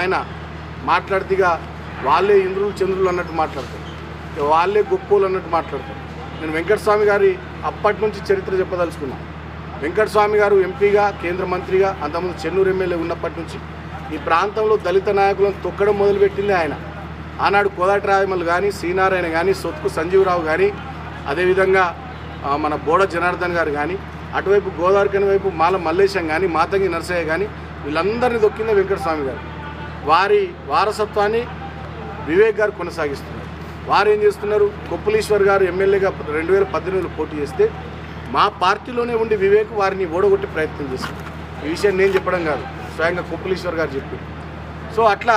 ఆయన మాట్లాడితేగా వాళ్ళే ఇంద్రులు చంద్రులు అన్నట్టు మాట్లాడతారు. వాళ్ళే గొప్పోలు అన్నట్టు మాట్లాడతారు. నేను వెంకటస్వామి గారి అప్పటి నుంచి చరిత్ర చెప్పదలుచుకున్నాను. వెంకటస్వామి గారు ఎంపీగా కేంద్ర మంత్రిగా అంతకుముందు చెన్నూరు ఎమ్మెల్యే ఉన్నప్పటి నుంచి ఈ ప్రాంతంలో దళిత నాయకులను తొక్కడం మొదలుపెట్టింది ఆయన. ఆనాడు కోదాటి రాయమల్ కానీ శ్రీనారాయణ కానీ సొత్కు సంజీవరావు కానీ అదేవిధంగా మన బోడ జనార్దన్ గారు కానీ అటువైపు గోదావరికని వైపు మాల మల్లేశం కానీ మాతంగి నరసయ్య కానీ వీళ్ళందరినీ దొక్కిందే వెంకటస్వామి గారు. వారి వారసత్వాన్ని వివేక్ గారు కొనసాగిస్తున్నారు. వారు ఏం చేస్తున్నారు? కొప్పులీశ్వర్ గారు ఎమ్మెల్యేగా రెండు వేల పద్దెనిమిదిలో పోటీ చేస్తే మా పార్టీలోనే ఉండి వివేక్ వారిని ఓడగొట్టే ప్రయత్నం చేశారు ఈ విషయం నేను చెప్పడం కాదు స్వయంగా కొప్పులీశ్వర్ గారు చెప్పి సో అట్లా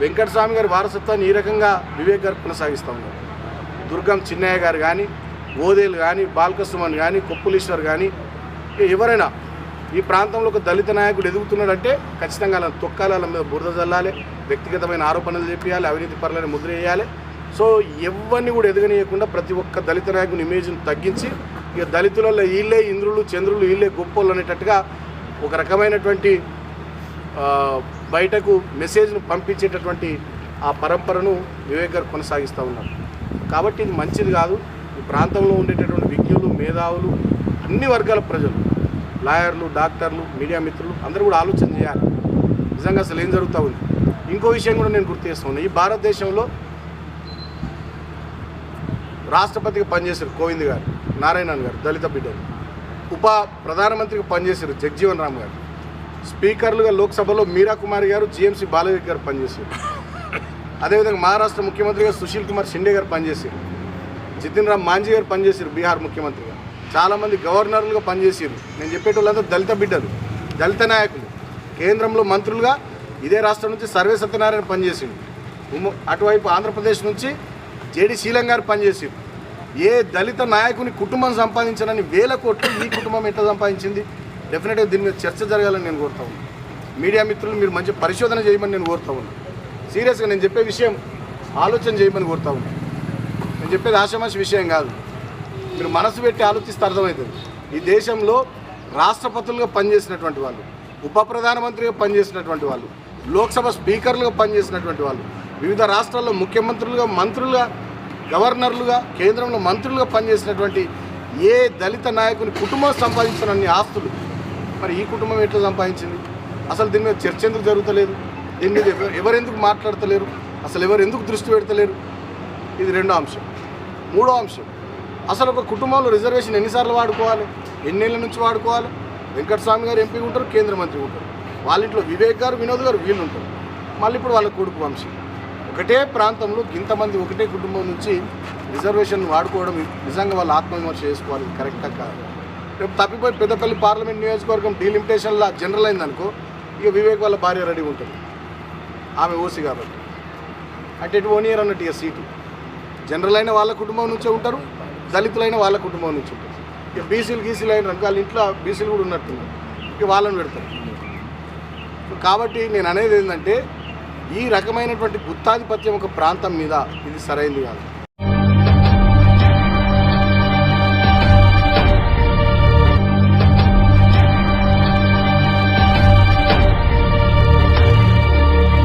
వెంకటస్వామి గారి వారసత్వాన్ని ఈ రకంగా వివేక్ గారు కొనసాగిస్తూ ఉన్నారు. దుర్గం చిన్నయ్య గారు కానీ ఓదేలు కానీ బాలకృష్ణమన్ కానీ కొప్పులీశ్వర్ కానీ ఎవరైనా ఈ ప్రాంతంలో ఒక దళిత నాయకుడు ఎదుగుతున్నాడంటే ఖచ్చితంగా అలా తొక్కాలి వాళ్ళ మీద బురద చల్లాలి వ్యక్తిగతమైన ఆరోపణలు చెప్పేయాలి అవినీతి పరులని ముద్ర వేయాలి. సో ఎవరిని కూడా ఎదగనీయకుండా ప్రతి ఒక్క దళిత నాయకుని ఇమేజ్ను తగ్గించి ఇక దళితులలో వీళ్ళే ఇంద్రులు చంద్రులు వీళ్ళే గొప్పలు అనేటట్టుగా ఒక రకమైనటువంటి బయటకు మెసేజ్ను పంపించేటటువంటి ఆ పరంపరను వివేక్ గారు కొనసాగిస్తూ ఉన్నారు. కాబట్టి ఇది మంచిది కాదు. ఈ ప్రాంతంలో ఉండేటటువంటి విజ్ఞులు మేధావులు అన్ని వర్గాల ప్రజలు లాయర్లు డాక్టర్లు మీడియా మిత్రులు అందరూ కూడా ఆలోచన చేయాలి. నిజంగా అసలు ఏం జరుగుతూ ఉంది? ఇంకో విషయం కూడా నేను గుర్తు చేస్తున్నాను ఈ భారతదేశంలో రాష్ట్రపతిగా పనిచేశారు కోవింద్ గారు నారాయణన్ గారు దళిత బిడ్డలు. ఉప ప్రధానమంత్రిగా పనిచేశారు జగ్జీవన్ రామ్ గారు. స్పీకర్లుగా లోక్సభలో మీరా కుమారి గారు జిఎంసీ బాలయ్య గారు పనిచేశారు. అదేవిధంగా మహారాష్ట్ర ముఖ్యమంత్రిగా సుశీల్ కుమార్ షిండే గారు పనిచేశారు. జితిన్ రామ్ మాంజీ గారు పనిచేశారు బీహార్ ముఖ్యమంత్రిగా. చాలామంది గవర్నర్లుగా పనిచేసారు నేను చెప్పేటోళ్ళంతా దళిత బిడ్డలు దళిత నాయకులు. కేంద్రంలో మంత్రులుగా ఇదే రాష్ట్రం నుంచి సర్వే సత్యనారాయణ పనిచేసిండు. ఉమ్మ- అటువైపు ఆంధ్రప్రదేశ్ నుంచి జేడి శీలం గారు పనిచేసారు ఏ దళిత నాయకుని కుటుంబం సంపాదించనని వేల కోట్లు ఈ కుటుంబం ఎట్లా సంపాదించింది? డెఫినెట్గా దీని మీద చర్చ జరగాలని నేను కోరుతా ఉన్నాను మీడియా మిత్రులు మీరు మంచి పరిశోధన చేయమని నేను కోరుతా ఉన్నాను సీరియస్గా నేను చెప్పే విషయం ఆలోచన చేయమని కోరుతా ఉన్నాను నేను చెప్పేది ఆషామాషి విషయం కాదు. మీరు మనసు పెట్టి ఆలోచిస్తే అర్థమవుతుంది. ఈ దేశంలో రాష్ట్రపతులుగా పనిచేసినటువంటి వాళ్ళు ఉప ప్రధానమంత్రిగా పనిచేసినటువంటి వాళ్ళు లోక్సభ స్పీకర్లుగా పనిచేసినటువంటి వాళ్ళు వివిధ రాష్ట్రాల్లో ముఖ్యమంత్రులుగా మంత్రులుగా గవర్నర్లుగా కేంద్రంలో మంత్రులుగా పనిచేసినటువంటి ఏ దళిత నాయకుని కుటుంబం సంపాదించినన్ని ఆస్తులు? మరి ఈ కుటుంబం ఎట్లా సంపాదించింది? అసలు దీని మీద చర్చ ఎందుకు జరుగుతలేదు? దీని మీద ఎవరెందుకు మాట్లాడతలేరు? అసలు ఎవరు ఎందుకు దృష్టి పెడతలేరు? ఇది రెండో అంశం. మూడో అంశం. అసలు ఒక కుటుంబంలో రిజర్వేషన్ ఎన్నిసార్లు వాడుకోవాలి? ఎన్నేళ్ళ నుంచి వాడుకోవాలి? వెంకటస్వామి గారు ఎంపీ ఉంటారు కేంద్ర మంత్రి ఉంటారు. వాళ్ళ ఇంట్లో వివేక్ గారు వినోద్ గారు వీళ్ళు ఉంటారు. మళ్ళీ ఇప్పుడు వాళ్ళ కొడుకు వంశీ. ఒకటే ప్రాంతంలో ఇంతమంది ఒకటే కుటుంబం నుంచి రిజర్వేషన్ వాడుకోవడం నిజంగా వాళ్ళు ఆత్మవిమర్శ చేసుకోవాలి ఇది కరెక్టా కాదు? రేపు తప్పిపోయి పెద్దపల్లి పార్లమెంట్ నియోజకవర్గం డీలిమిటేషన్లా జనరల్ అయిందనుకో ఇక వివేక్ వాళ్ళ భార్య రెడీ ఉంటుంది. ఆమె ఓసి కాబట్టి. అంటే వన్ ఓనియర్ అన్నట్టు ఇక సీటు. జనరల్ అయిన వాళ్ళ కుటుంబం నుంచే ఉంటారు దళితులైన వాళ్ళ కుటుంబం నుంచి ఉంటుంది. ఇక బీసీలు గీసీలు అయిన రకాల ఇంట్లో బీసీలు కూడా ఉన్నట్టున్నారు. ఇక వాళ్ళని పెడతారు. కాబట్టి నేను అనేది ఏంటంటే ఈ రకమైనటువంటి గుత్తాధిపత్యం ఒక ప్రాంతం మీద ఇది సరైనది కాదు.